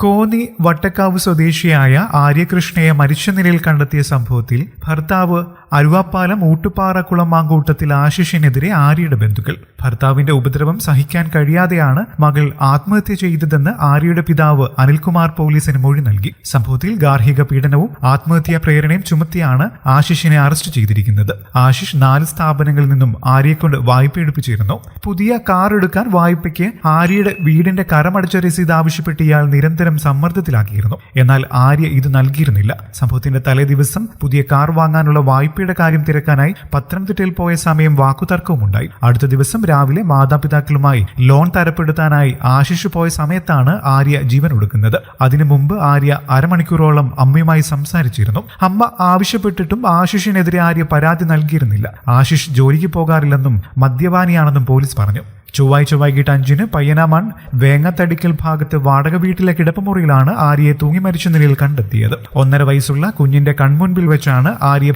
കോന്നി വട്ടക്കാവ് സ്വദേശിയായ ആര്യകൃഷ്ണയെ മരിച്ച നിലയിൽ കണ്ടെത്തിയ സംഭവത്തിൽ ഭർത്താവ് അരുവാപ്പാലം ഊട്ടുപാറക്കുളം മാങ്കൂട്ടത്തിൽ ആശിഷിനെതിരെ ആര്യയുടെ ബന്ധുക്കൾ. ഭർത്താവിന്റെ ഉപദ്രവം സഹിക്കാൻ കഴിയാതെയാണ് മകൾ ആത്മഹത്യ ചെയ്തതെന്ന് ആര്യയുടെ പിതാവ് അനിൽകുമാർ പോലീസിന് മൊഴി നൽകി. സംഭവത്തിൽ ഗാർഹിക പീഡനവും ആത്മഹത്യാ പ്രേരണയും ചുമത്തിയാണ് ആശിഷിനെ അറസ്റ്റ് ചെയ്തിരിക്കുന്നത്. ആശിഷ് നാല് സ്ഥാപനങ്ങളിൽ നിന്നും ആര്യയെക്കൊണ്ട് വായ്പ എടുപ്പിച്ചിരുന്നു. പുതിയ കാർ എടുക്കാൻ വായ്പയ്ക്ക് ആര്യയുടെ വീടിന്റെ കരമടച്ച രസീത് ആവശ്യപ്പെട്ട് ഇയാൾ നിരന്തരം സമ്മർദ്ദത്തിലാക്കിയിരുന്നു. എന്നാൽ ആര്യ ഇത് നൽകിയിരുന്നില്ല. സംഭവത്തിന്റെ തലേദിവസം പുതിയ കാർ വാങ്ങാനുള്ള വായ്പയുടെ കാര്യം തിരക്കാനായി പത്തനംതിട്ടയിൽ പോയ സമയം വാക്കുതർക്കവുമുണ്ടായി. അടുത്ത ദിവസം രാവിലെ മാതാപിതാക്കളുമായി ലോൺ തരപ്പെടുത്താനായി ആശിഷ് പോയ സമയത്താണ് ആര്യ ജീവൻ ഒടുക്കുന്നത്. അതിനു മുമ്പ് ആര്യ അരമണിക്കൂറോളം അമ്മയുമായി സംസാരിച്ചിരുന്നു. അമ്മ ആവശ്യപ്പെട്ടിട്ടും ആശിഷിനെതിരെ ആര്യ പരാതി നൽകിയിരുന്നില്ല. ആശിഷ് ജോലിക്ക് പോകാറില്ലെന്നും മദ്യപാനിയാണെന്നും പോലീസ് പറഞ്ഞു. ചൊവ്വാഴ്ച വൈകിട്ട് അഞ്ചിന് പയ്യനാമൺ വേങ്ങത്തടിക്കൽ ഭാഗത്ത് വാടക വീട്ടിലെ കിടപ്പുമുറിയിലാണ് ആര്യയെ തൂങ്ങി മരിച്ച നിലയിൽ കണ്ടെത്തിയത്. ഒന്നര വയസ്സുള്ള കുഞ്ഞിന്റെ കൺമുൻപിൽ വെച്ചാണ് ആര്യ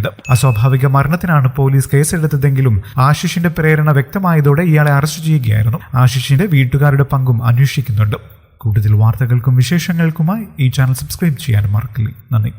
കെട്ടിത്തൂങ്ങിയത് അസ്വാഭാവിക മരണത്തിനാണ് പോലീസ് കേസെടുത്തതെങ്കിലും ആശിഷിന്റെ പ്രേരണ വ്യക്തമായതോടെ ഇയാളെ അറസ്റ്റ് ചെയ്യുകയായിരുന്നു. ആശിഷിന്റെ വീട്ടുകാരുടെ പങ്കും അന്വേഷിക്കുന്നുണ്ട്. കൂടുതൽ വാർത്തകൾക്കും വിശേഷങ്ങൾക്കുമായി ഈ ചാനൽ സബ്സ്ക്രൈബ് ചെയ്യാൻ മറക്കില്ല. നന്ദി.